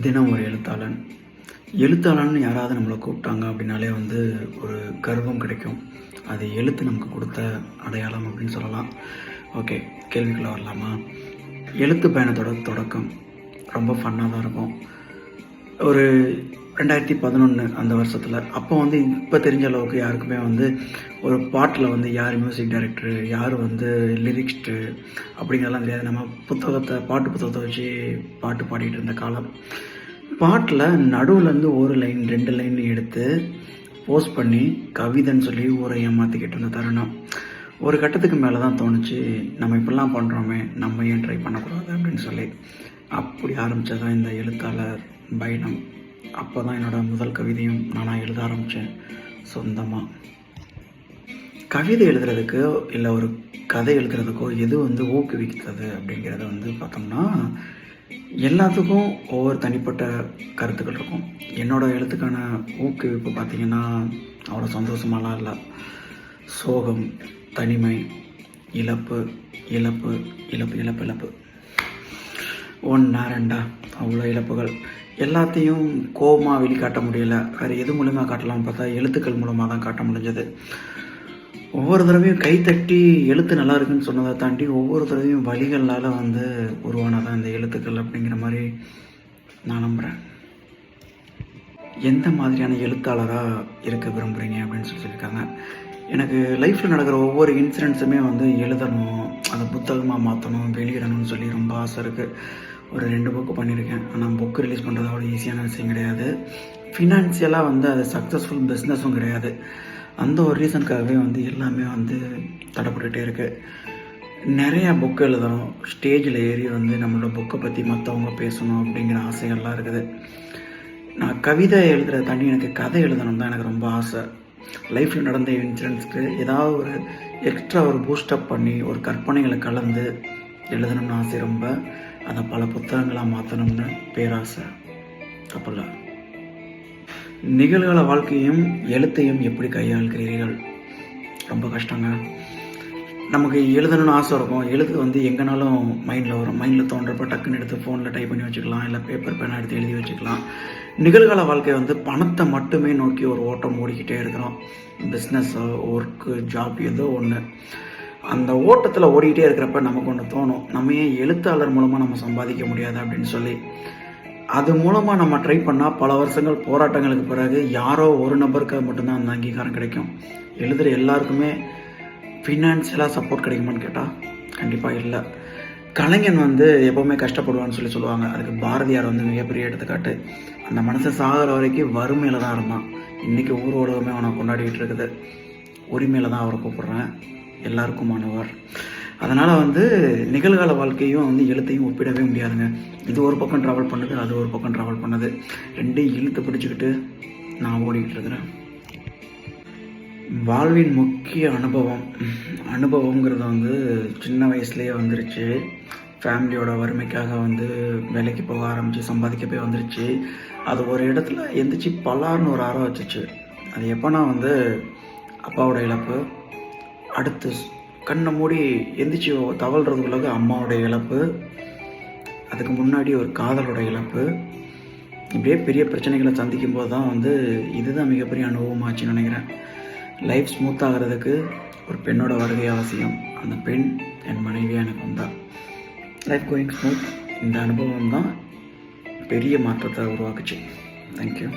தினம் ஒரு எழுத்தாளன். எழுத்தாளன் யாராவது நம்மளை கூப்பிட்டாங்க அப்படின்னாலே வந்து ஒரு கர்வம் கிடைக்கும். அது எழுத்து நமக்கு கொடுத்த அடையாளம் அப்படின்னு சொல்லலாம். ஓகே கேள்விக்குள்ளே வரலாமா? எழுத்து பயணத்தோட தொடக்கம். ரொம்ப ஃபன்னாக தான் இருக்கும். ஒரு ரெண்டாயிரத்தி பதினொன்று அந்த வருஷத்தில். அப்போ வந்து இப்போ தெரிஞ்ச அளவுக்கு யாருக்குமே வந்து ஒரு பாட்டில் வந்து யார் மியூசிக் டைரக்டரு யார் வந்து லிரிக்ஸ்ட்டு அப்படிங்கிறதெல்லாம் தெரியாது. நம்ம புத்தகத்தை பாட்டு புத்தகத்தை வச்சு பாட்டு பாடிட்டு இருந்த காலம். பாட்டில் நடுவுலேருந்து ஒரு லைன் ரெண்டு லைன் எடுத்து போஸ்ட் பண்ணி கவிதைன்னு சொல்லி ஊரை ஏமாற்றிக்கிட்டு இருந்த தருணம். ஒரு கட்டத்துக்கு மேலே தான் தோணுச்சு நம்ம இப்படிலாம் பண்ணுறோமே நம்ம ஏன் ட்ரை பண்ணக்கூடாது அப்படின்னு சொல்லி. அப்படி ஆரம்பித்ததான் இந்த எழுத்தாளர் பயணம் அப்போ தான் என்னோடய முதல் கவிதையும் நானாக எழுத ஆரம்பித்தேன் சொந்தமாக கவிதை எழுதுறதுக்கோ இல்லை ஒரு கதை எழுதுறதுக்கோ எது வந்து ஊக்குவிக்கிறது அப்படிங்கிறத வந்து பார்த்தோம்னா எல்லாத்துக்கும் ஒவ்வொரு தனிப்பட்ட கருத்துக்கள் இருக்கும். என்னோட எழுத்துக்கான ஊக்குவிப்பு பார்த்திங்கன்னா அவ்வளோ சந்தோஷமாலாம் இல்லை. சோகம் தனிமை இழப்பு இழப்பு இழப்பு இழப்பு இழப்பு. ஒன்றா ரெண்டா? அவ்வளோ இழப்புகள். எல்லாத்தையும் கோபமாக வெளிக்காட்ட முடியல. வேறு எது மூலமாக காட்டலாம்னு பார்த்தா எழுத்துக்கள் மூலமாக தான் காட்ட முடிஞ்சது. ஒவ்வொரு தடவையும் கைத்தட்டி எழுத்து நல்லா இருக்குன்னு சொன்னதை தாண்டி ஒவ்வொரு தடவையும் வழிகளால் வந்து உருவானதான் இந்த எழுத்துக்கள் அப்படிங்கிற மாதிரி நான் நம்புகிறேன் எந்த மாதிரியான எழுத்தாளராக இருக்க விரும்புகிறீங்க அப்படின்னு சொல்லி சொல்லியிருக்காங்க. எனக்கு லைஃப்பில் நடக்கிற ஒவ்வொரு இன்சிடென்ட்ஸுமே வந்து எழுதணும் அதை புத்தகமாக மாற்றணும் வெளியிடணும்னு சொல்லி ரொம்ப ஆசை இருக்குது ஒரு ரெண்டு புக்கு பண்ணியிருக்கேன். ஆனால் புக்கு ரிலீஸ் பண்ணுறது அவ்வளோ ஈஸியான விஷயம் கிடையாது. ஃபினான்சியலாக வந்து அது சக்ஸஸ்ஃபுல் பிஸ்னஸும் கிடையாது. அந்த ஒரு ரீசனுக்காகவே வந்து எல்லாமே வந்து தடைப்பட்டுகிட்டே இருக்குது நிறையா புக்கு எழுதணும். ஸ்டேஜில் ஏறி வந்து நம்மளோட புக்கை பற்றி மற்றவங்க பேசணும் அப்படிங்கிற ஆசைகள்லாம் இருக்குது. நான் கவிதை எழுதுறத தாண்டி எனக்கு கதை எழுதணும் தான் எனக்கு ரொம்ப ஆசை. லைஃப்பில் நடந்த இன்சிடென்ட்ஸ்க்கு ஏதாவது ஒரு எக்ஸ்ட்ரா ஒரு பூஸ்டப் பண்ணி ஒரு கற்பனைகளை கலந்து எழுதணும்னு ஆசை ரொம்ப. அதை பல புத்தகங்களாக மாற்றணும்னு பேராசை. தப்பில்ல நிகழ்கால வாழ்க்கையும் எழுத்தையும் எப்படி கையாளுகிறீர்கள்? ரொம்ப கஷ்டங்க. நமக்கு எழுதணும்னு ஆசை இருக்கும். எழுத்து வந்து எங்கேனாலும் மைண்டில் வரும். மைண்டில் தோன்றப்ப டக்குன்னு எடுத்து ஃபோனில் டைப் பண்ணி வச்சுக்கலாம். இல்லை பேப்பர் பேனா எடுத்து எழுதி வச்சுக்கலாம். நிகழ்கால வாழ்க்கை வந்து பணத்தை மட்டுமே நோக்கி ஒரு ஓட்டம் ஓடிக்கிட்டே இருக்கிறோம். பிஸ்னஸ்ஸோ ஒர்க்கு ஜாப் ஏதோ ஒன்று அந்த ஓட்டத்தில் ஓடிக்கிட்டே இருக்கிறப்ப நமக்கு ஒன்று தோணும். நம்ம ஏன் எழுத்தாளர் மூலமாக நம்ம சம்பாதிக்க முடியாது அப்படின்னு சொல்லி. அது மூலமாக நம்ம ட்ரை பண்ணால் பல வருஷங்கள் போராட்டங்களுக்கு பிறகு யாரோ ஒரு நபருக்கு மட்டும்தான் அந்த அங்கீகாரம் கிடைக்கும். எழுதுகிற எல்லாருக்குமே ஃபினான்ஷியலாக சப்போர்ட் கிடைக்குமான்னு கேட்டால் கண்டிப்பாக இல்லை. கலைஞன் வந்து எப்போவுமே கஷ்டப்படுவான்னு சொல்லி சொல்லுவாங்க. அதுக்கு பாரதியார் வந்து மிகப்பெரிய எடுத்துக்காட்டு. அந்த மனுஷன் சாகிற வரைக்கும் வறுமையில் தான் இருந்தான். இன்றைக்கி ஊர் உலகமே அவனை கொண்டாடிக்கிட்டு இருக்குது. உரிமையில் தான் அவரை கூப்பிட்றேன். எல்லாருக்குமானவர். அதனால் வந்து நிகழ்கால வாழ்க்கையும் வந்து எழுத்தையும் ஒப்பிடவே முடியாதுங்க. இது ஒரு பக்கம் ட்ராவல் பண்ணுது அது ஒரு பக்கம் ட்ராவல் பண்ணுது. ரெண்டையும் இழுத்து பிடிச்சிக்கிட்டு நான் ஓடிக்கிட்டு இருக்கிறேன். வாழ்வின் முக்கிய அனுபவம். அனுபவங்கிறது வந்து சின்ன வயசுலேயே வந்துருச்சு. ஃபேமிலியோட வறுமைக்காக வந்து வேலைக்கு போக ஆரம்பித்து சம்பாதிக்க போய் வந்துருச்சு. அது ஒரு இடத்துல எந்திரிச்சு பலார்னு ஒரு அறம் வச்சுச்சு. அது எப்போனா வந்து அப்பாவோட இழப்பு அடுத்து கண்ணை மூடி எந்திரிச்சு தவழ்கிறதுக்குள்ள அம்மாவோட இழப்பு அதுக்கு முன்னாடி ஒரு காதலோட இழப்பு. இப்படியே பெரிய பிரச்சனைகளை சந்திக்கும் போது தான் வந்து இதுதான் மிகப்பெரிய அனுபவமாச்சுன்னு நினைக்கிறேன். லைஃப் ஸ்மூத் ஆகிறதுக்கு ஒரு பெண்ணோட வருகை அவசியம். அந்த பெண் என் மனைவியாக எனக்கு வந்தா. லைஃப் கோயிங் ஸ்மூத் இந்த அனுபவம் தான் பெரிய மாற்றத்தை உருவாக்குச்சு. தேங்க்யூ